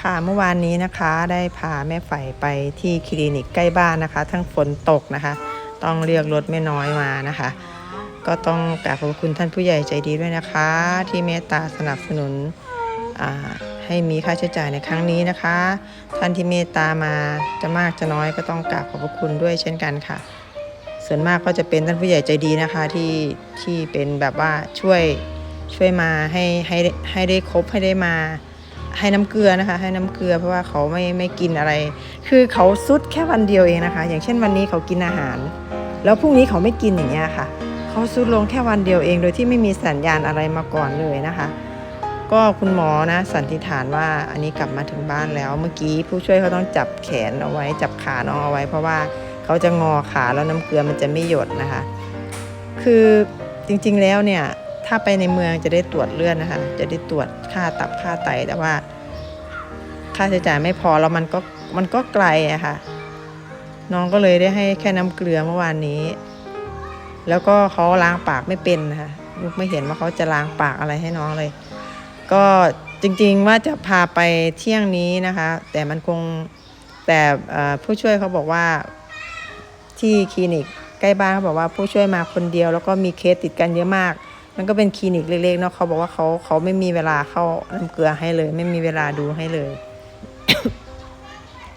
ค่ะเมื่อวานนี้นะคะได้พาแม่ไฝไปที่คลินิกใกล้บ้านนะคะ ทั้งฝนตกนะคะ ต้องเรียกรถไม่น้อยมานะคะ ก็ต้องกราบขอบคุณท่านผู้ใหญ่ใจดีด้วยนะคะ ที่เมตตาสนับสนุนอ่าให้มีค่าใช้จ่ายในครั้งนี้นะคะ ท่านที่เมตตามาจะมากจะน้อยก็ต้องกราบขอบพระคุณด้วยเช่นกันค่ะ ส่วนมากก็จะเป็นท่านผู้ใหญ่ใจดีนะคะที่ที่เป็นแบบว่าช่วยช่วยมาให้ให้ให้ได้ครบให้ได้มา ให้น้ำเกลือนะคะ ให้น้ำเกลือเพราะว่าเขาไม่ไม่กินอะไร คือเขาซุดแค่วันเดียวเองนะคะ อย่างเช่นวันนี้เขากินอาหาร แล้วพรุ่งนี้เขาไม่กินอย่างเงี้ยค่ะเขาซุดลงแค่วันเดียวเอง โดยที่ไม่มีสัญญาณอะไรมาก่อนเลยนะคะ ก็คุณหมอนะสันนิษฐานว่าอันนี้กลับมาถึงบ้านแล้ว เมื่อกี้ผู้ช่วยเขาต้องจับแขนเอาไว้ จับขาน้องเอาไว้ เพราะว่าเขาจะงอขาแล้วน้ำเกลือมันจะไม่หยดนะคะ คือจริงๆแล้วเนี่ย ถ้าไปในเมืองจะได้ตรวจเลือดนะคะ จะได้ตรวจค่าตับค่าไตแต่ว่า ค่าใช้จ่ายไม่พอแล้วมันก็มันก็ไกลอะค่ะ น้องก็เลยได้ให้แค่น้ำเกลือเมื่อวานนี้ แล้วก็เขาล้างปากไม่เป็นนะคะลูกไม่เห็นว่าเขาจะล้างปากอะไรให้น้องเลย ก็จริงๆว่าจะพาไปเที่ยงนี้นะคะ แต่มันคงแต่ผู้ช่วยเขาบอกว่าที่คลินิกใกล้บ้านเขาบอกว่าผู้ช่วยมาคนเดียว แล้วก็มีเคสติดกันเยอะมาก มันก็เป็นคลินิกเล็กๆเนาะเขาบอกว่าเขาเขาไม่มีเวลาเข้าน้ำเกลือให้เลย ไม่มีเวลาดูให้เลย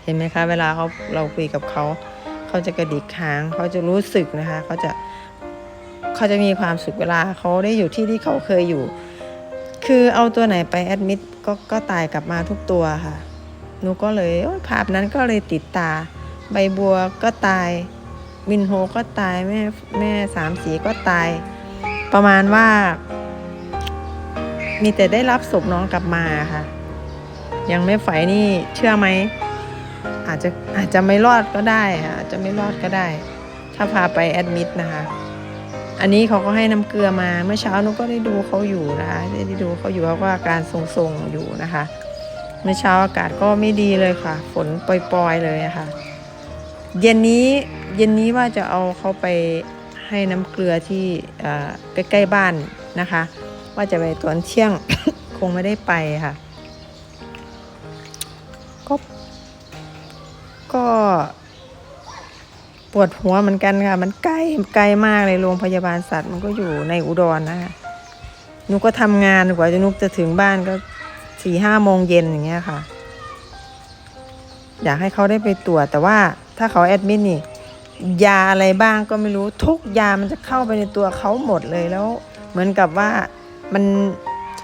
เห็นไหมคะ เวลาเขาเราคุยกับเขาเขาจะกระดิกหางเขาจะรู้สึกนะคะเขาจะเขาจะมีความสุขเวลาเขาได้อยู่ที่ที่เขาเคยอยู่ คือเอาตัวไหนไปแอดมิดก็ก็ตายกลับมาทุกตัวค่ะหนูก็เลยโอ๊ยภาพนั้นก็เลยติดตา ใบบัวก็ตายมินโฮก็ตายแม่แม่สามสีก็ตาย ประมาณว่า มีแต่ได้รับศพน้องกลับมาค่ะ ยังไม่ไฝนี่เชื่อไหม อาจจะอาจจะไม่รอดก็ได้ค่ะอาจจะไม่รอดก็ได้ ถ้าพาไปแอดมิดนะคะ อันนี้เขาก็ให้น้ำเกลือมาเมื่อเช้านุก็ได้ดูเขาอยู่นะคะได้ดูเขาอยู่เขาก็อาการทรงๆอยู่นะคะเมื่อเช้าอากาศก็ไม่ดีเลยค่ะ ฝนปล่อยๆเลยะค่ะ เย็นนี้เย็นนี้ว่าจะเอาเขาไป ให้น้ำเกลือที่ใกล้ๆบ้านนะคะ ว่าจะไปตอนเที่ยง คงไม่ได้ไปค่ะ ก็ ก็ปวดหัวเหมือนกันค่ะ มันใกล้ไกลมากเลยโรงพยาบาลสัตว์มันก็อยู่ในอุดรนะคะนุกก็ทำงานกว่าจะนุกจะถึงบ้านก็สี่ห้าโมงเย็นอย่างเงี้ยค่ะ อยากให้เขาได้ไปตรวจแต่ว่าถ้าเขาแอดมิดนี่ ยาอะไรบ้างก็ไม่รู้ทุกยามันจะเข้าไปในตัวเขาหมดเลยแล้ว เหมือนกับว่ามัน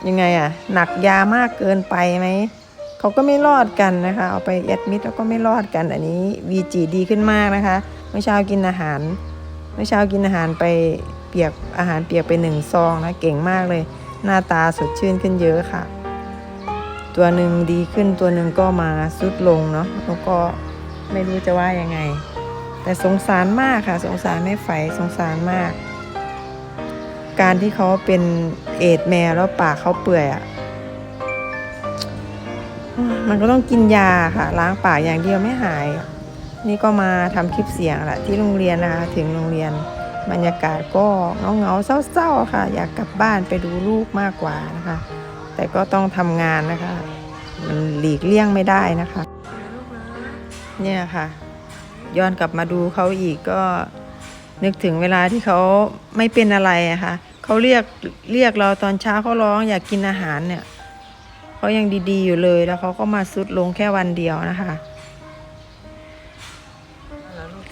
ยังไงอะหนักยามากเกินไปไหมเขาก็ไม่รอดกันนะคะ เอาไปแอดมิดแล้วก็ไม่รอดกันอันนี้วีจีดีขึ้นมากนะคะเมื่อเช้ากินอาหาร เมื่อเช้ากินอาหารไปเปียกอาหารเปียกไปหนึ่งซองนะเก่งมากเลย หน้าตาสดชื่นขึ้นเยอะค่ะ ตัวหนึ่งดีขึ้นตัวหนึ่งก็มาสุดลงเนาะแล้วก็ไม่รู้จะว่ายังไง แต่สงสารมากค่ะ สงสารแม่ไฝสงสารมาก การที่เขาเป็นเอดแมวแล้วปากเขาเปื่อยอะ่ะมันก็ต้องกินยาค่ะ ล้างปากอย่างเดียวไม่หาย นี่ก็มาทำคลิปเสียงแหละที่โรงเรียนนะคะ ถึงโรงเรียนบรรยากาศก็เงาเงาเศร้าๆค่ะ อยากกลับบ้านไปดูลูกมากกว่านะคะ แต่ก็ต้องทำงานนะคะ มันหลีกเลี่ยงไม่ได้นะคะ เนี่ยค่ะ ย้อนกลับมาดูเขาอีกก็นึกถึงเวลาที่เขาไม่เป็นอะไรอะค่ะเขาเรียกเรียกเราตอนเช้าเขาร้องอยากกินอาหารเนี่ยเขายังดีๆอยู่เลยแล้วเขาก็มาสุดลงแค่วันเดียวนะคะ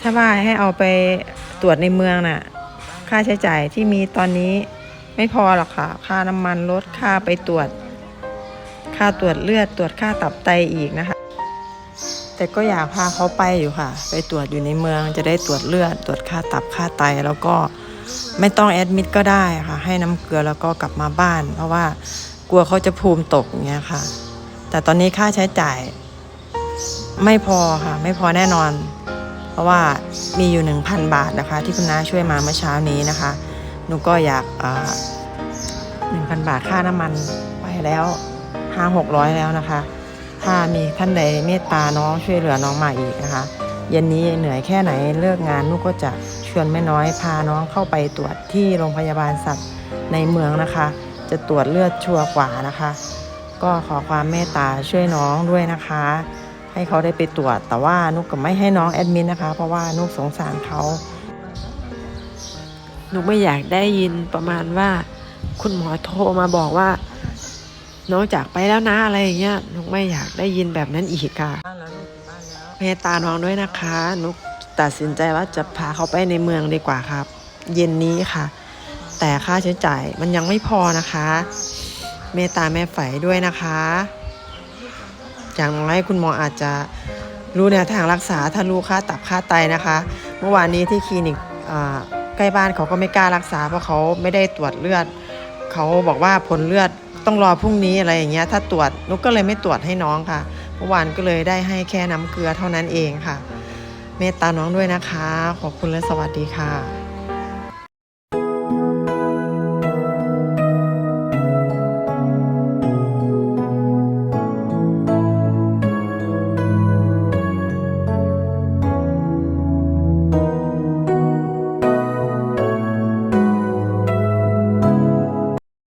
ถ้าว่าให้เอาไปตรวจในเมืองน่ะ ค่าใช้จ่ายที่มีตอนนี้ไม่พอหรอกค่ะ ค่าน้ำมันลดค่าไปตรวจ ค่าตรวจเลือดตรวจค่าตับไตอีกนะคะ แต่ก็อยากพาเขาไปอยู่ค่ะ ไปตรวจอยู่ในเมืองจะได้ตรวจเลือด ตรวจค่าตับค่าไตแล้วก็ไม่ต้องแอดมิดก็ได้ค่ะ ให้น้ำเกลือแล้วก็กลับมาบ้าน เพราะว่ากลัวเขาจะภูมิตกอย่างเงี้ยค่ะ แต่ตอนนี้ค่าใช้จ่าย ไม่พอค่ะ ไม่พอแน่นอน เพราะว่ามีอยู่ 1,000 บาทนะคะ ที่คุณน้าช่วยมาเมื่อเช้านี้นะคะหนูก็อยากหนึ่งพันบาทค่าน้ำมันไปแล้วห้าหกร้อยแล้วนะคะ ถ้ามีท่านใดเมตตาน้องช่วยเหลือน้องมาอีกนะคะ เย็นนี้เหนื่อยแค่ไหนเลิกงานนุกก็จะชวนแม่น้อยพาน้องเข้าไปตรวจที่โรงพยาบาลสัตว์ในเมืองนะคะ จะตรวจเลือดชัวร์กว่านะคะ ก็ขอความเมตตาช่วยน้องด้วยนะคะ ให้เขาได้ไปตรวจ แต่ว่านุกก็ไม่ให้น้องแอดมินนะคะ เพราะว่านุกสงสารเขาหนูไม่อยากได้ยินประมาณว่า คุณหมอโทรมาบอกว่า น้องจากไปแล้วนะอะไรอย่างเงี้ยหนูไม่อยากได้ยินแบบนั้นอีกค่ะเมตตาน้องด้วยนะคะหนูตัดสินใจว่าจะพาเขาไปในเมืองดีกว่าครับ เย็นนี้ค่ะ แต่ค่าใช้จ่ายมันยังไม่พอนะคะ เมตตาแม่ไฝด้วยนะคะอย่างน้อยคุณหมออาจจะรู้แนวทางรักษาถ้ารู้ค่าตับค่าไตนะคะ เมื่อวานนี้ที่คลินิกอ่าใกล้บ้านเขาก็ไม่กล้ารักษาเพราะเขาไม่ได้ตรวจเลือด เขาบอกว่าผลเลือด ต้องรอพรุ่งนี้อะไรอย่างเงี้ยถ้าตรวจนุกก็เลยไม่ตรวจให้น้องค่ะเมื่อวานก็เลยได้ให้แค่น้ำเกลือเท่านั้นเองค่ะ เมตตาน้องด้วยนะคะ ขอบคุณและสวัสดีค่ะ